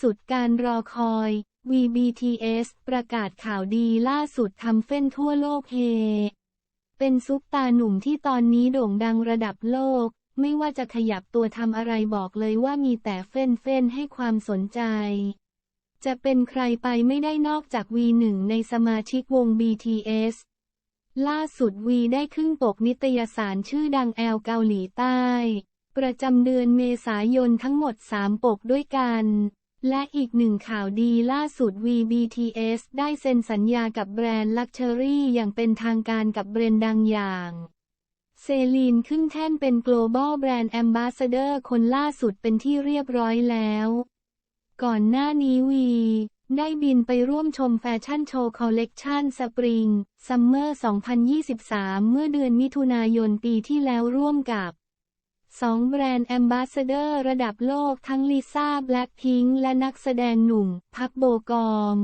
สุดการรอคอย VBTS ประกาศข่าวดีล่าสุดทำเฟ้นทั่วโลกเฮ เป็นซุปตาหนุ่มที่ตอนนี้โด่งดังระดับโลก ไม่ว่าจะขยับตัวทำอะไรบอกเลยว่ามีแต่เฟ้นเฟ้นให้ความสนใจ จะเป็นใครไปไม่ได้นอกจาก V1 ในสมาชิกวง BTS ล่าสุดวีได้ขึ้นปกนิตยสารชื่อดังแอลเกาหลีใต้ ประจำเดือนเมษายนทั้งหมด 3 ปกด้วยกัน และอีกหนึ่งข่าวดีล่าสุด VBTS ได้เซ็นสัญญากับแบรนด์ลักชัวรี่อย่างเป็นทางการกับแบรนด์ดังอย่างเซลีนขึ้นแท่นเป็น global brand ambassador คนล่าสุดเป็นที่เรียบร้อยแล้ว ก่อนหน้านี้วี ได้บินไปร่วมชมแฟชั่นโชว์คอลเลกชันสปริงซัมเมอร์ 2023 เมื่อเดือนมิถุนายนปีที่แล้วร่วมกับ สองแบรนด์แอมบาสเดอร์ระดับโลกทั้งลิซ่าแบล็คพิงค์และนักแสดงหนุ่ม พักโบกอม